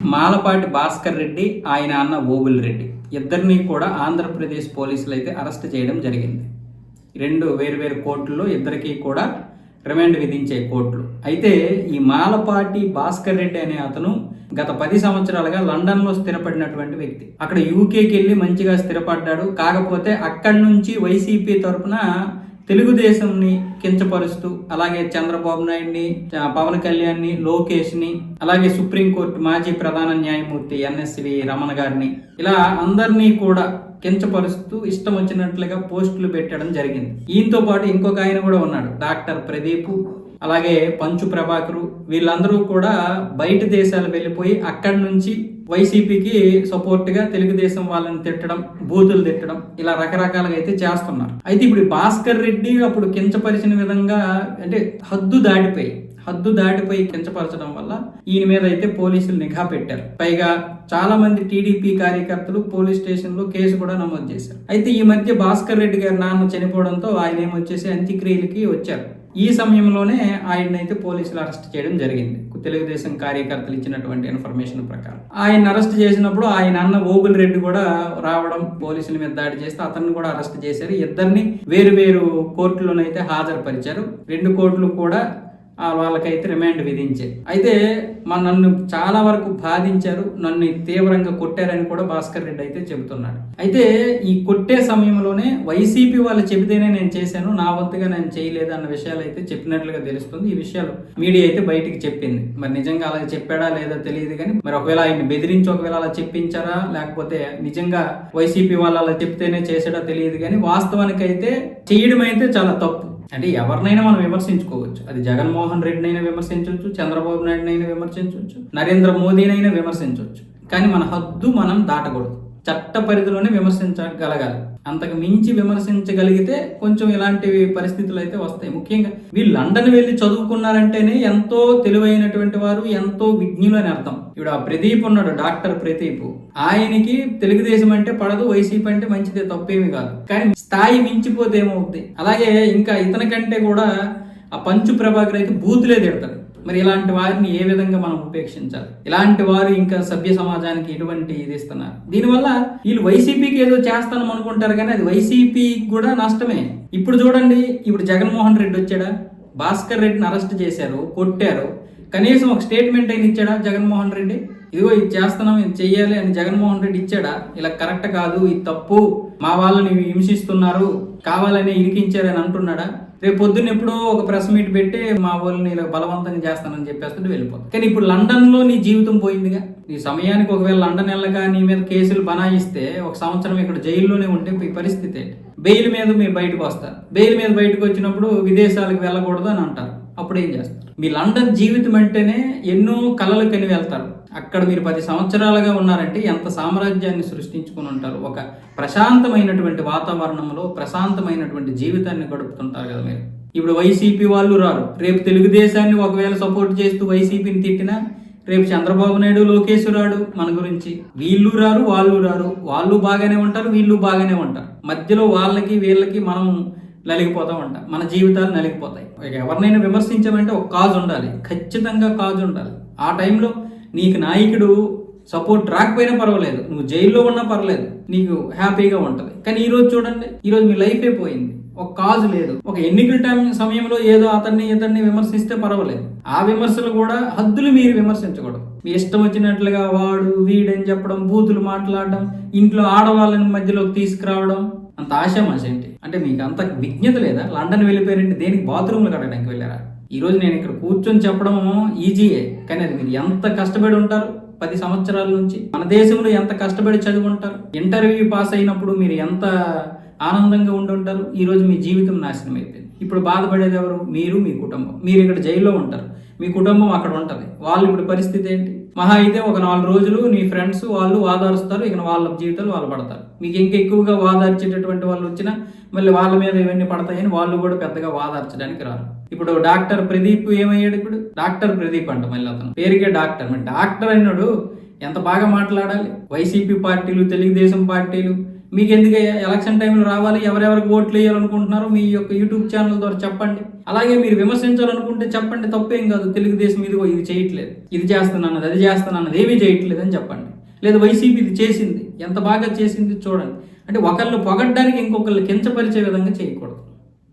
మాలపాటి భాస్కర్ రెడ్డి ఆయన అన్న ఓబుల్ రెడ్డి. ఇద్దరిని కూడా ఆంధ్రప్రదేశ్ పోలీసులు అయితే అరెస్ట్ చేయడం జరిగింది. రెండు వేరువేరు కోర్టుల్లో ఇద్దరికి కూడా రిమాండ్ విధించే కోర్టులు. అయితే ఈ మాలపాటి భాస్కర్ రెడ్డి అనే అతను గత పది సంవత్సరాలుగా లండన్లో స్థిరపడినటువంటి వ్యక్తి. అక్కడ యూకేకి వెళ్ళి మంచిగా స్థిరపడ్డాడు. కాకపోతే అక్కడి నుంచి వైసీపీ తరఫున తెలుగుదేశంని కించపరుస్తూ అలాగే చంద్రబాబు నాయుడిని పవన్ కళ్యాణ్ని లోకేష్ని అలాగే సుప్రీంకోర్టు మాజీ ప్రధాన న్యాయమూర్తి ఎన్ఎస్వి రమణ గారిని ఇలా అందరినీ కూడా కించపరుస్తూ ఇష్టం వచ్చినట్లుగా పోస్టులు పెట్టడం జరిగింది. ఈయనతో పాటు ఇంకొక ఆయన కూడా ఉన్నాడు డాక్టర్ ప్రదీప్ అలాగే పంచు ప్రభాకరు. వీళ్ళందరూ కూడా బయట దేశాలు వెళ్ళిపోయి అక్కడి నుంచి వైసీపీకి సపోర్ట్గా తెలుగుదేశం వాళ్ళని తిట్టడం బూతులు తిట్టడం ఇలా రకరకాలుగా అయితే చేస్తున్నారు. అయితే ఇప్పుడు భాస్కర్ రెడ్డి అప్పుడు కించపరిచిన విధంగా అంటే హద్దు దాటిపోయి హద్దు దాటిపోయి కించపరచడం వల్ల ఈయన మీద అయితే పోలీసులు నిఘా పెట్టారు. పైగా చాలా మంది టీడీపీ కార్యకర్తలు పోలీస్ స్టేషన్లో కేసు కూడా నమోదు చేశారు. అయితే ఈ మధ్య భాస్కర్ రెడ్డి గారి నాన్న చనిపోవడంతో ఆయన ఏమొచ్చేసి అంత్యక్రియలకి వచ్చారు. ఈ సమయంలోనే ఆయన అయితే పోలీసులు అరెస్ట్ చేయడం జరిగింది. తెలుగుదేశం కార్యకర్తలు ఇచ్చినటువంటి ఇన్ఫర్మేషన్ ప్రకారం. ఆయన అరెస్ట్ చేసినప్పుడు ఆయన అన్న ఓబుల్ రెడ్డి కూడా రావడం పోలీసుల మీద దాడి చేస్తే అతన్ని కూడా అరెస్ట్ చేశారు. ఇద్దరిని వేరు వేరు కోర్టులోనైతే హాజరుపరిచారు. రెండు కోర్టులు కూడా వాళ్ళకైతే రిమాండ్ విధించాయి అయితే మా నన్ను చాలా వరకు బాధించారు నన్ను తీవ్రంగా కొట్టారని కూడా భాస్కర్ రెడ్డి అయితే చెబుతున్నాడు. అయితే ఈ కొట్టే సమయంలోనే వైసీపీ వాళ్ళు చెబితేనే నేను చేశాను నా వంతుగా నేను చేయలేదు అన్న విషయాలు అయితే చెప్పినట్లుగా తెలుస్తుంది. ఈ విషయాలు మీడియా అయితే బయటికి చెప్పింది. మరి నిజంగా అలా చెప్పాడా లేదా తెలియదు కానీ మరి ఒకవేళ ఆయన బెదిరించి ఒకవేళ అలా చెప్పించారా లేకపోతే నిజంగా వైసీపీ వాళ్ళు అలా చెప్తేనే చేసాడా తెలియదు కానీ వాస్తవానికి అయితే చేయడం అయితే చాలా తప్పు. అంటే ఎవరినైనా మనం విమర్శించుకోవచ్చు. అది జగన్మోహన్ రెడ్డినైనా విమర్శించవచ్చు చంద్రబాబు నాయుడునైనా విమర్శించవచ్చు నరేంద్ర మోదీనైనా విమర్శించవచ్చు కానీ మన హద్దు మనం దాటకూడదు. చట్ట పరిధిలోనే విమర్శించగలగాలి. అంతకు మించి విమర్శించగలిగితే కొంచెం ఇలాంటి పరిస్థితులు అయితే వస్తాయి. ముఖ్యంగా వీళ్ళు లండన్ వెళ్ళి చదువుకున్నారంటేనే ఎంతో తెలివైనటువంటి వారు ఎంతో విజ్ఞులు అని అర్థం. ఇప్పుడు ఆ ప్రదీప్ ఉన్నాడు డాక్టర్ ప్రదీప్. ఆయనకి తెలుగుదేశం అంటే పడదు వైసీపీ అంటే మంచిదే తప్పేమి కాదు. కానీ స్థాయి మించిపోతే ఏమవుద్ది? అలాగే ఇంకా ఇతని కంటే కూడా ఆ పంచు ప్రభాకర్ అయితే బూతులే తిడతాడు. మరి ఇలాంటి వారిని ఏ విధంగా మనం ఉపేక్షించాలి? ఇలాంటి వారు ఇంకా సభ్య సమాజానికి ఎటువంటి ఇది ఇస్తున్నారు? దీనివల్ల వీళ్ళు వైసీపీకి ఏదో చేస్తాను అనుకుంటారు కానీ అది వైసీపీ కూడా నష్టమే. ఇప్పుడు చూడండి ఇప్పుడు జగన్మోహన్ రెడ్డి వచ్చాడా? భాస్కర్ రెడ్డిని అరెస్ట్ చేశారు కొట్టారు. కనీసం ఒక స్టేట్మెంట్ అయిన ఇచ్చాడా జగన్మోహన్ రెడ్డి? ఇదిగో ఇది చేస్తున్నాం ఇది చెయ్యాలి అని జగన్మోహన్ రెడ్డి ఇచ్చాడా? ఇలా కరెక్ట్ కాదు ఇది తప్పు. మా వాళ్ళని హింసిస్తున్నారు కావాలని ఇరికించారని అంటున్నాడా? రేపు పొద్దున్న ఎప్పుడో ఒక ప్రెస్ మీట్ పెట్టి మా వాళ్ళని ఇలా బలవంతంగా చేస్తానని చెప్పేస్తుంటే వెళ్ళిపోతాం. కానీ ఇప్పుడు లండన్లో నీ జీవితం పోయిందిగా? నీ సమయానికి ఒకవేళ లండన్ వెళ్ళగా నీ మీద కేసులు బనాయిస్తే ఒక సంవత్సరం ఇక్కడ జైల్లోనే ఉంటే ఈ పరిస్థితి బెయిల్ మీద మీరు బయటకు వస్తారు. బెయిల్ మీద బయటకు వచ్చినప్పుడు విదేశాలకు వెళ్ళకూడదు అని అంటారు. అప్పుడు ఏం చేస్తారు? మీ లండన్ జీవితం అంటేనే ఎన్నో కళలు కని వెళ్తారు. అక్కడ మీరు పది సంవత్సరాలుగా ఉన్నారంటే ఎంత సామ్రాజ్యాన్ని సృష్టించుకుని ఉంటారు. ఒక ప్రశాంతమైనటువంటి వాతావరణంలో ప్రశాంతమైనటువంటి జీవితాన్ని గడుపుతుంటారు కదా మీరు. ఇప్పుడు వైసీపీ వాళ్ళు రారు. రేపు తెలుగుదేశాన్ని ఒకవేళ సపోర్ట్ చేస్తూ వైసీపీని తిట్టినా రేపు చంద్రబాబు నాయుడు లోకేష్ రాడు మన గురించి. వీళ్ళు రారు వాళ్ళు రారు. వాళ్ళు బాగానే ఉంటారు వీళ్ళు బాగానే ఉంటారు. మధ్యలో వాళ్ళకి వీళ్ళకి మనం నలిగిపోతూ ఉంటాం. మన జీవితాలు నలిగిపోతాయి. ఎవరినైనా విమర్శించామంటే ఒక కాజ్ ఉండాలి. ఖచ్చితంగా కాజ్ ఉండాలి. ఆ టైంలో నీకు నాయకుడు సపోర్ట్ రాకపోయినా పర్వాలేదు. నువ్వు జైల్లో ఉన్నా పర్లేదు నీకు హ్యాపీగా ఉంటుంది. కానీ ఈరోజు చూడండి ఈరోజు మీ లైఫ్ అయిపోయింది ఒక కాజ్ లేదు. ఒక ఎన్నికల టైం సమయంలో ఏదో అతన్ని ఇతన్ని విమర్శిస్తే పర్వాలేదు. ఆ విమర్శలు కూడా హద్దులు మీరు విమర్శించకూడదు. మీ ఇష్టం వచ్చినట్లుగా వాడు వీడని చెప్పడం బూతులు మాట్లాడడం ఇంట్లో ఆడవాళ్ళని మధ్యలోకి తీసుకురావడం అంత ఆశామాష ఏంటి? అంటే మీకు అంత విజ్ఞత లేదా? లండన్ వెళ్ళిపోయారంటే దేనికి బాత్రూమ్లు కట్టడానికి వెళ్ళారా? ఈ రోజు నేను ఇక్కడ కూర్చొని చెప్పడం ఈజీయే కానీ అది మీరు ఎంత కష్టపడి ఉంటారు? పది సంవత్సరాల నుంచి మన దేశంలో ఎంత కష్టపడి చదువుకుంటారు? ఇంటర్వ్యూ పాస్ అయినప్పుడు మీరు ఎంత ఆనందంగా ఉండి ఉంటారు? ఈరోజు మీ జీవితం నాశనం అయిపోయింది. ఇప్పుడు బాధపడేది ఎవరు? మీరు మీ కుటుంబం. మీరు ఇక్కడ జైల్లో ఉంటారు. మీ కుటుంబం అక్కడ ఉంటుంది. వాళ్ళు ఇప్పుడు పరిస్థితి ఏంటి? మహా అయితే ఒక నాలుగు రోజులు నీ ఫ్రెండ్స్ వాళ్ళు వాదారుస్తారు ఇక వాళ్ళ జీవితాలు వాళ్ళు పడతారు. మీకు ఇంకా ఎక్కువగా వాదార్చేటటువంటి వాళ్ళు వచ్చినా మళ్ళీ వాళ్ళ మీద ఇవన్నీ పడతాయని వాళ్ళు కూడా పెద్దగా వాదార్చడానికి రారు. ఇప్పుడు డాక్టర్ ప్రదీప్ ఏమయ్యాడు ఇప్పుడు? డాక్టర్ ప్రదీప్ అంట మళ్ళీ అతను. పేరుకే డాక్టర్. మరి డాక్టర్ అన్నాడు ఎంత బాగా మాట్లాడాలి? వైసీపీ పార్టీలు తెలుగుదేశం పార్టీలు మీకు ఎందుకు ఎలక్షన్ టైంలో రావాలి? ఎవరెవరికి ఓట్లు వేయాలనుకుంటున్నారో మీ యొక్క యూట్యూబ్ ఛానల్ ద్వారా చెప్పండి. అలాగే మీరు విమర్శించాలనుకుంటే చెప్పండి తప్పేం కాదు. తెలుగుదేశం ఇదిగో ఇది చేయట్లేదు. ఇది చేస్తున్నాను అది చేస్తున్నాను ఏమీ చేయట్లేదు అని చెప్పండి. లేదు వైసీపీ ఇది చేసింది. ఎంత బాగా చేసింది చూడండి. అంటే ఒకళ్ళు పొగడ్డానికి ఇంకొకళ్ళు కించపరిచే విధంగా చేయకూడదు.